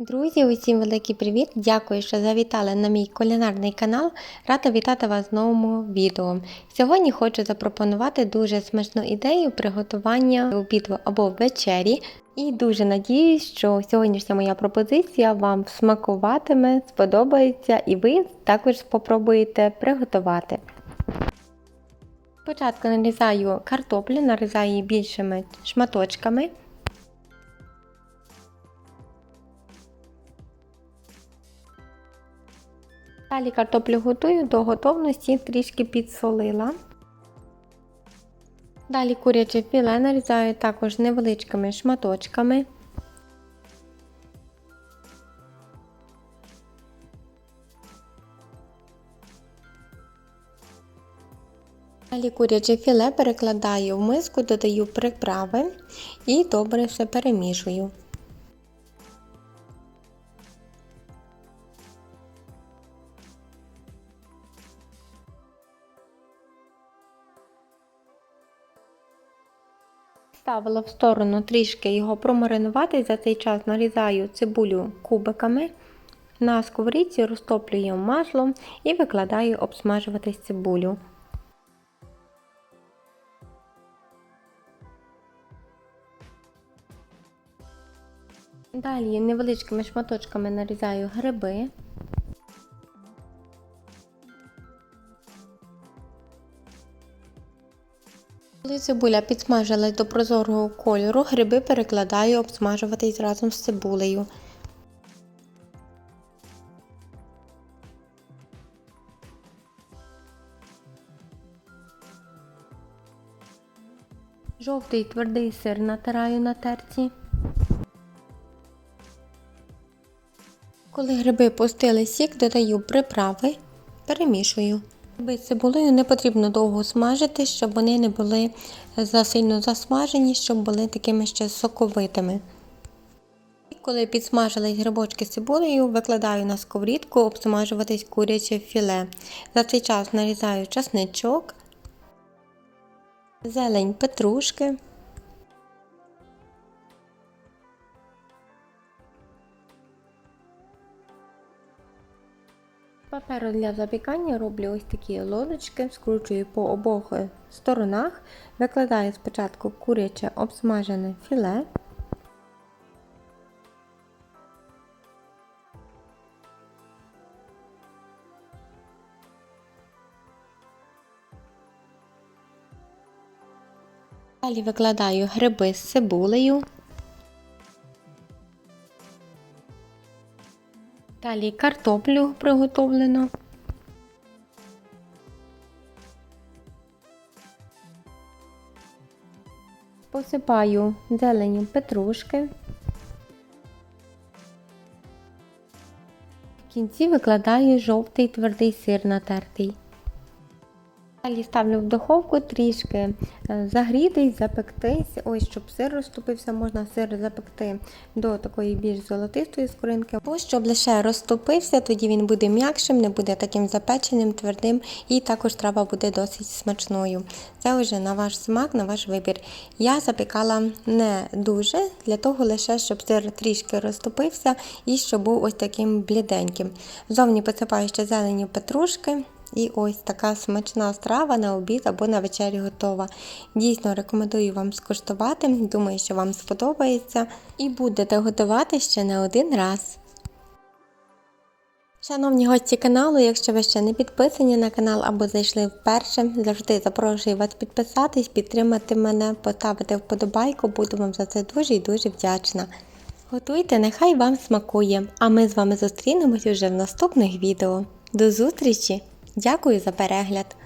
Друзі, усім великий привіт! Дякую, що завітали на мій кулінарний канал. Рада вітати вас в новому відео. Сьогодні хочу запропонувати дуже смачну ідею приготування обіду або вечері. І дуже надіюсь, що сьогоднішня моя пропозиція вам смакуватиме, сподобається і ви також спробуєте приготувати. Спочатку нарізаю картоплю, нарізаю її більшими шматочками. Далі картоплю готую до готовності, трішки підсолила. Далі куряче філе нарізаю також невеличкими шматочками. Далі куряче філе перекладаю в миску, додаю приправи і добре все перемішую. Ставила в сторону трішки його промаринувати. За цей час нарізаю цибулю кубиками. На сковорідці розтоплюю масло і викладаю обсмажуватись цибулю. Далі невеличкими шматочками нарізаю гриби. Коли цибуля підсмажилась до прозорого кольору, гриби перекладаю обсмажуватись разом з цибулею. Жовтий твердий сир натираю на терці. Коли гриби пустили сік, додаю приправи, перемішую. Гриби з цибулею не потрібно довго смажити, щоб вони не були засильно засмажені, щоб були такими ще соковитими. Коли підсмажились грибочки з цибулею, викладаю на сковорідку обсмажуватись куряче філе. За цей час нарізаю часничок, зелень петрушки. Паперу для запікання роблю ось такі лодочки, скручую по обох сторонах, викладаю спочатку куряче обсмажене філе. Далі викладаю гриби з цибулею. Далі картоплю приготовлено. Посипаю зеленю петрушки. В кінці викладаю жовтий твердий сир натертий. Далі ставлю в духовку трішки загрітись, запектись, ось щоб сир розтопився, можна сир запекти до такої більш золотистої скоринки, або щоб лише розтопився, тоді він буде м'якшим, не буде таким запеченим, твердим, і також трава буде досить смачною. Це вже на ваш смак, на ваш вибір. Я запікала не дуже, для того лише, щоб сир трішки розтопився і щоб був ось таким бліденьким. Зовні посипаю ще зелені петрушки. І ось така смачна страва на обід або на вечерю готова. Дійсно рекомендую вам скуштувати. Думаю, що вам сподобається. І будете готувати ще не один раз. Шановні гості каналу, якщо ви ще не підписані на канал або зайшли вперше, завжди запрошую вас підписатись, підтримати мене, поставити вподобайку, буду вам за це дуже і дуже вдячна. Готуйте, нехай вам смакує, а ми з вами зустрінемось уже в наступних відео. До зустрічі! Дякую за перегляд!